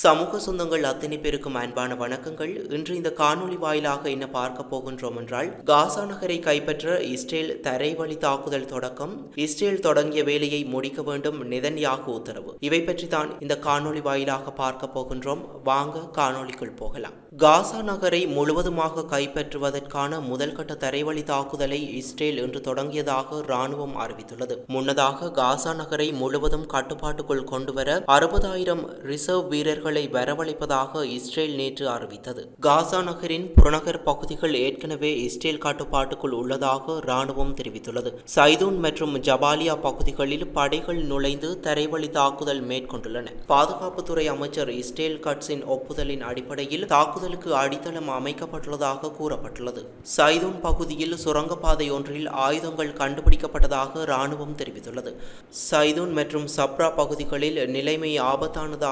சமூக சொந்தங்கள் அத்தனை பேருக்கும் அன்பான வணக்கங்கள். இன்று இந்த காணொலி வாயிலாக என்ன பார்க்க போகின்றோம் என்றால் காசா நகரை கைப்பற்ற இஸ்ரேல் தரைவழி தாக்குதல் தொடக்கம். இஸ்ரேல் தொடங்கிய வேலையை முடிக்க வேண்டும் நிதன்யாக உத்தரவு. இவை பற்றி தான் இந்த காணொலி வாயிலாக பார்க்க போகின்றோம். வாங்க காணொளிக்குள் போகலாம். காசா நகரை முழுவதுமாக கைப்பற்றுவதற்கான முதல் கட்ட தரைவழி தாக்குதலை இஸ்ரேல் இன்று தொடங்கியதாக ராணுவம் அறிவித்துள்ளது. முன்னதாக காசா நகரை முழுவதும் கட்டுப்பாட்டுக்குள் கொண்டுவர அறுபதாயிரம் ரிசர்வ் வீரர் வீரர்களை வரவழைப்பதாக இஸ்ரேல் நேற்று அறிவித்தது. காசா நகரின் புறநகர் பகுதிகள் ஏற்கனவே இஸ்ரேல் கட்டுப்பாட்டுக்குள் உள்ளதாக ராணுவம் தெரிவித்துள்ளது. சைதூன் மற்றும் ஜபாலியா பகுதிகளில் படைகள் நுழைந்து தரைவழி தாக்குதல் மேற்கொண்டுள்ளன. பாதுகாப்புத்துறை அமைச்சர் இஸ்ரேல் கட்ஸின் ஒப்புதலின் அடிப்படையில் தாக்குதலுக்கு அடித்தளம் அமைக்கப்பட்டுள்ளதாக கூறப்பட்டுள்ளது. சைதூன் பகுதியில் சுரங்கப்பாதை ஒன்றில் ஆயுதங்கள் கண்டுபிடிக்கப்பட்டதாக ராணுவம் தெரிவித்துள்ளது. சைதூன் மற்றும் சப்ரா பகுதிகளில் நிலைமை ஆபத்தானதாக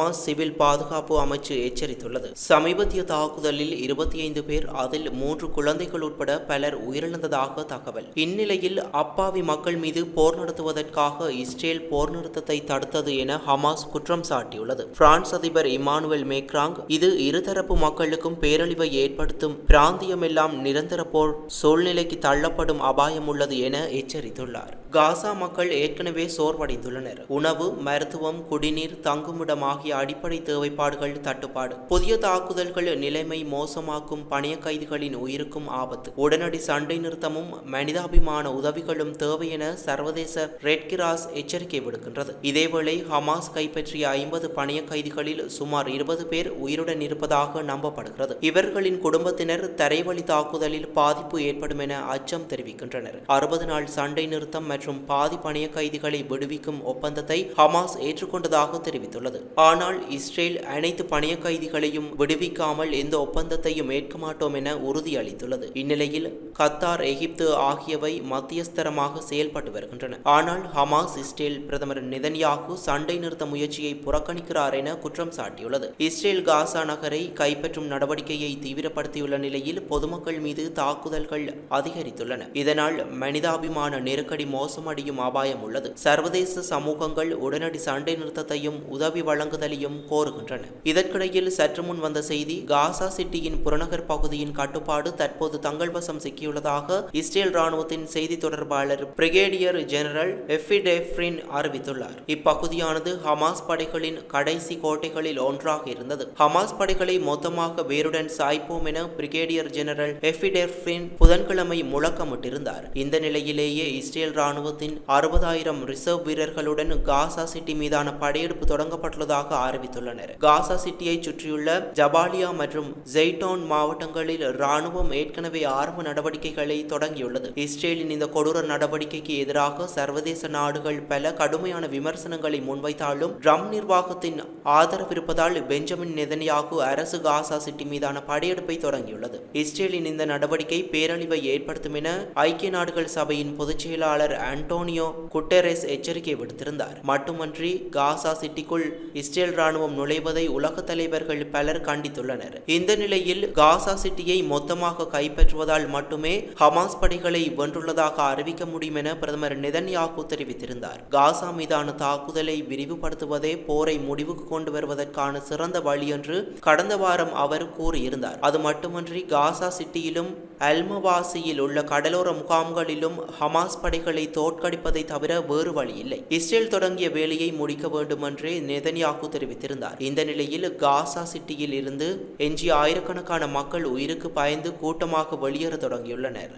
ஹமாஸ் சிவில் பாதுகாப்பு அமைச்சு எச்சரித்துள்ளது. சமீபத்திய தாக்குதலில் இருபத்தி ஐந்து பேர் அதில் மூன்று குழந்தைகள் உட்பட பலர் உயிரிழந்ததாக தகவல். இந்நிலையில் அப்பாவி மக்கள் மீது போர் நடத்துவதற்காக இஸ்ரேல் போர் நிறுத்தத்தை தடுத்தது என ஹமாஸ் குற்றம் சாட்டியுள்ளது. பிரான்ஸ் அதிபர் இமானுவேல் மேக்ராங் இது இருதரப்பு மக்களுக்கும் பேரழிவை ஏற்படுத்தும் பிராந்தியமெல்லாம் நிரந்தர போர் சூழ்நிலைக்கு தள்ளப்படும் அபாயம் உள்ளது என எச்சரித்துள்ளார். காசா மக்கள் ஏற்கனவே சோர்வடைந்துள்ளனர். உணவு மருத்துவம் குடிநீர் தங்குமிடமாக ஆகிய அடிப்படை தேவைப்பாடுகள் தட்டுப்பாடு. புதிய தாக்குதல்கள் நிலைமை மோசமாக்கும் பணைய கைதிகளின் உயிருக்கும் ஆபத்து. உடனடி சண்டை நிறுத்தமும் மனிதாபிமான உதவிகளும் தேவை என சர்வதேச ரெட் கிராஸ் எச்சரிக்கை விடுக்கின்றது. இதேவேளை ஹமாஸ் கைப்பற்றிய ஐம்பது பணைய கைதிகளில் சுமார் இருபது பேர் உயிருடன் இருப்பதாக நம்பப்படுகிறது. இவர்களின் குடும்பத்தினர் தரைவழி தாக்குதலில் பாதிப்பு ஏற்படும் என அச்சம் தெரிவிக்கின்றனர். அறுபது நாள் சண்டை நிறுத்தம் மற்றும் பாதி பணைய கைதிகளை விடுவிக்கும் ஒப்பந்தத்தை ஹமாஸ் ஏற்றுக்கொண்டதாக தெரிவித்துள்ளது. ஆனால் இஸ்ரேல் அனைத்து பணைய கைதிகளையும் விடுவிக்காமல் எந்த ஒப்பந்தத்தையும் ஏற்க மாட்டோம் என உறுதியளித்துள்ளது. இந்நிலையில் கத்தார் எகிப்து ஆகியவை மத்தியஸ்தரமாக செயல்பட்டு வருகின்றன. ஆனால் ஹமாஸ் இஸ்ரேல் பிரதமர் நிதன்யாகு சண்டை நிறுத்த முயற்சியை புறக்கணிக்கிறார் என குற்றம் சாட்டியுள்ளது. இஸ்ரேல் காசா நகரை கைப்பற்றும் நடவடிக்கையை தீவிரப்படுத்தியுள்ள நிலையில் பொதுமக்கள் மீது தாக்குதல்கள் அதிகரித்துள்ளன. இதனால் மனிதாபிமான நெருக்கடி மோசமடையும் அபாயம் உள்ளது. சர்வதேச சமூகங்கள் உடனடி சண்டை நிறுத்தத்தையும் உதவி வழங்குதலையும் கோருகின்றன. இதற்கிடையில் சற்று முன் வந்த செய்தி காசா சிட்டியின் புறநகர் பகுதியின் கட்டுப்பாடு தற்போது தங்கள் வசம் சிக்கியுள்ளதாக இஸ்ரேல் ராணுவத்தின் செய்தி தொடர்பாளர் பிரிகேடியர் ஜெனரல் எஃபிடெஃப்ரின் அறிவித்துள்ளார். இப்பகுதியானது ஹமாஸ் படைகளின் கடைசி கோட்டைகளில் ஒன்றாக இருந்தது. ஹமாஸ் படைகளை மொத்தமாக வேருடன் சாய்ப்போம் என பிரிகேடியர் ஜெனரல் எஃபிடெஃப்ரின் புதன்கிழமை முழக்கமிட்டிருந்தார். இந்த நிலையிலேயே இஸ்ரேல் ராணுவத்தின் அறுபதாயிரம் ரிசர்வ் வீரர்களுடன் காசா சிட்டி மீதான படையெடுப்பு தொடங்கப்பட்டுள்ளதாக அறிவித்துள்ளனர். காசா சிட்டியை சுற்றியுள்ள ஜபாலியா மற்றும் ஜெய்டோன் மாவட்டங்களில் ராணுவம் ஏற்கனவே ஆரம்ப நடவடிக்கைகளை தொடங்கியுள்ளது. இஸ்ரேலின் இந்த கொடூர நடவடிக்கைக்கு எதிராக சர்வதேச நாடுகள் பல கடுமையான விமர்சனங்களை முன்வைத்தாலும் ட்ரம் நிர்வாகத்தின் ஆதரவு இருப்பதால் பெஞ்சமின் நெதன்யாகு அரசு காசா சிட்டி மீதான படையெடுப்பை தொடங்கியுள்ளது. இஸ்ரேலின் இந்த நடவடிக்கை பேரழிவை ஏற்படுத்தும் என ஐக்கிய நாடுகள் சபையின் பொதுச் செயலாளர் ஆண்டோனியோ குட்டெரஸ் எச்சரிக்கை விடுத்திருந்தார். மட்டுமன்றி காசா சிட்டிக்குள் இஸ்ரேல் ராணுவம் நுழைவதை உலக தலைவர்கள் பலர் கண்டித்துள்ளனர். இந்த நிலையில் காசா சிட்டியை மொத்தமாக கைப்பற்றுவதால் மட்டுமே ஹமாஸ் படைகளை வென்றுள்ளதாக அறிவிக்க முடியும் என பிரதமர் நெதன்யாகு தெரிவித்திருந்தார். காசா மீதான தாக்குதலை விரிவுபடுத்துவதே போரை முடிவுக்கு கொண்டு வருவதற்கான சிறந்த வழி என்று கடந்த வாரம் அவர் கூறியிருந்தார். அது மட்டுமன்றி காசா சிட்டியிலும் அல்மவாசியில் உள்ள கடலோர முகாம்களிலும் ஹமாஸ் படைகளை தோற்கடிப்பதை தவிர வேறு வழி இல்லை இஸ்ரேல் தொடங்கிய வேலையை முடிக்க வேண்டுமென்றே நெதன்யாகு தெரிவித்திருந்தார். இந்த நிலையில் காசா சிட்டியில் இருந்து எஞ்சிய ஆயிரக்கணக்கான மக்கள் உயிருக்கு பயந்து கூட்டமாக வெளியேற தொடங்கியுள்ளனர்.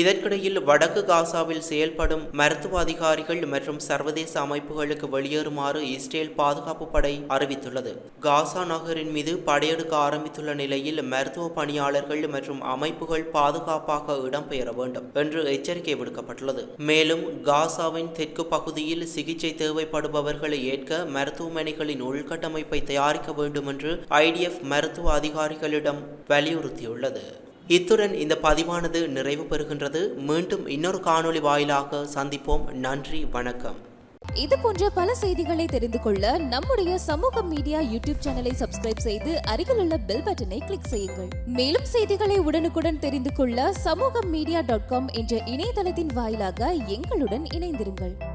இதற்கிடையில் வடக்கு காசாவில் செயல்படும் மருத்துவ அதிகாரிகள் மற்றும் சர்வதேச அமைப்புகளுக்கு வெளியேறுமாறு இஸ்ரேல் பாதுகாப்பு படை அறிவித்துள்ளது. காசா நகரின் மீது படையெடுக்க ஆரம்பித்துள்ள நிலையில் மருத்துவ பணியாளர்கள் மற்றும் அமைப்புகள் பாதுகாப்பாக இடம்பெயர வேண்டும் என்று எச்சரிக்கை விடுக்கப்பட்டுள்ளது. மேலும் காசாவின் தெற்கு பகுதியில் சிகிச்சை தேவைப்படுபவர்களை ஏற்க மருத்துவமனைகளின் உள்கட்டமைப்பை தயாரிக்க வேண்டும் என்று ஐடிஎஃப் மருத்துவ அதிகாரிகளிடம் வலியுறுத்தியுள்ளது. இத்துடன் இந்த பதிவானது நிறைவு பெறுகின்றது. மீண்டும் இன்னொரு காணொளி வாயிலாக சந்திப்போம். நன்றி வணக்கம். இது போன்ற பல செய்திகளை தெரிந்து கொள்ள நம்முடைய சமூக மீடியா யூடியூப் சேனலை சப்ஸ்கிரைப் செய்து அருகிலுள்ள பெல் பட்டனை கிளிக் செய்யுங்கள். மேலும் செய்திகளை உடனுக்குடன் தெரிந்து கொள்ள சமூக மீடியா டாட் காம் என்ற இணையதளத்தின் வாயிலாக எங்களுடன் இணைந்திருங்கள்.